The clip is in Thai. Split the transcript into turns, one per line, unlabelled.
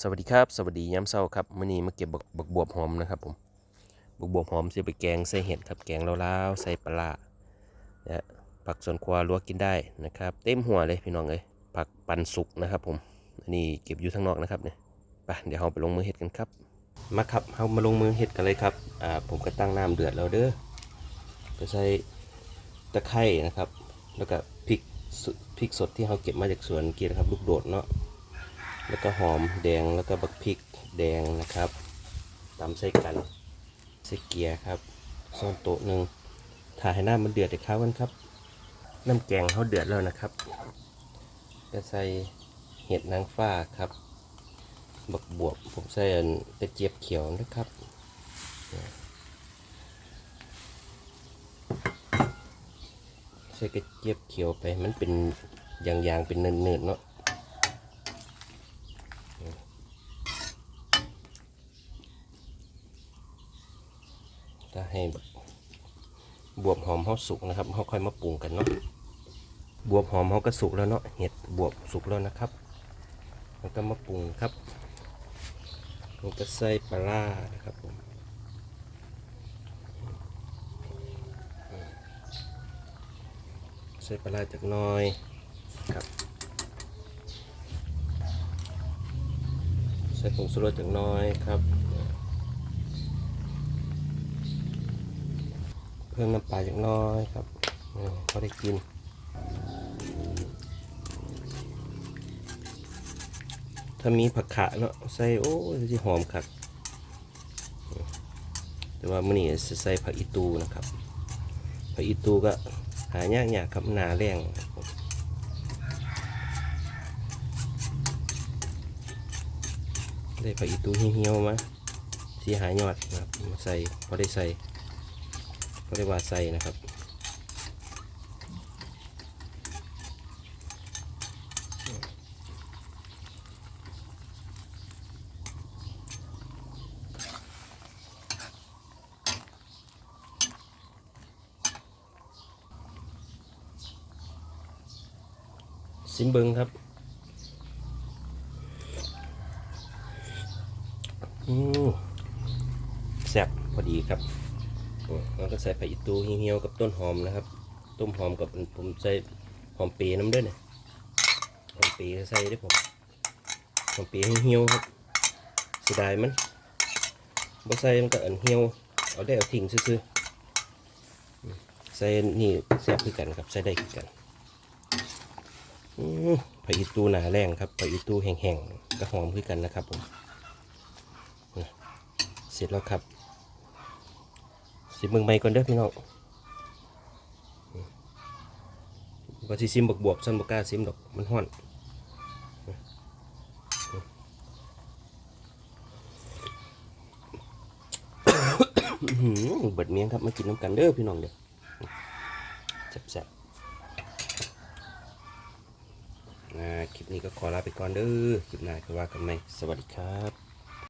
สวัสดีครับสวัสดีย้ำเช้าครับมื่อนี้มาเก็บบักบวบหอมนะครับผมบักบวบหอมจะไปแกงใส่เห็ดครับแกงลาวๆใส่ปลาร้าและผักสวนครัวลวกกินได้นะครับ เต็มหัวเลยพี่น้องเลยผักปันสุกนะครับผมอันนี้เก็บอยู่ข้างนอกนะครับเนี่ยไปเดี๋ยวเราไปลงมือเห็ดกันครับ มาครับเรามาลงมือเห็ดกันเลยครับอ่าผมก็ตั้งน้ำเดือดแล้วเด้อก็ใส่ตะไคร่นะครับ แล้วก็พริกพริกสดที่เราเก็บมาจากสวนกียนะครับ ลูกโดดเนาะ แล้วก็หอมแดงแล้วก็บักพริกแดงนะครับตำใส่กันใส่เกียร์ครับซ่อนโต๊ะหนึ่งถ่ายให้น้ำมันเดือดอีกครั้งกันครับ น้ำแกงเขาเดือดแล้วนะครับก็ใส่เห็ดนางฟ้าครับ บักบวบผมใส่กระเจี๊ยบเขียวนะครับใส่กระเจี๊ยบเขียวไปมันเป็นอย่างๆเป็นเนินๆเนาะ ถ้าให้บวบหอมเขาสุกนะครับเขาค่อยมาปรุงกันเนาะบวบหอมเขาก็สุกแล้วเนาะเห็ดบวบสุกแล้วนะครับ แล้วก็มาปรุงครับผมก็ใส่ปลานะครับผมใส่ปลาจากน้อยครับใส่ผงชูรสจากน้อยครับ เพิ่มน้ำปลาอย่างน้อยครับเออพอได้กินถ้ามีผักขะเนาะใส่โอ้ยจะหอมครับแต่ว่ามื่อนี้จะใส่ผักอีตูนะครับผักอีตูก็หายากๆครับหนาแรงได้ผักอีตูเหี่ยวมาสีหายอดนะครับใส่พอได้ใส่ เรียกว่าไส้นะครับซิมเบิงครับอืมแซ่บพอดีครับ เราก็ใส่ผักอีตูเหี่ยวกับต้นหอมนะครับ ต้มหอมกับผมใส่หอมเปรย์น้ำด้วยเนี่ยหอมเปรย์ใส่ด้วยผมหอมเปรย์เหี่ยวครับเสียดายมันบ่ใส่มันก็อันเหี่ยวเอาได้เอาทิ้งซื่อๆใส่นี่แซ่บคือกันครับใส่ได้คือกันผักอีตูหนาแรงครับผักอีตูแห้งๆก็หอมคือกันนะครับผมเสร็จแล้วครับ สิเบิ่งใหม่ก่อนเด้อพี่น้องว่าสิซิมบกบวบซันบกล้าซิมดอกมันห้อนเบิดเมียงครับมากินน้ำกันเด้อพี่น้องเด้อแซ่บๆคลิปนี้ก็ขอลาไปก่อนเด้อ คลิปหน้าก็ว่ากันใหม่ สวัสดีครับ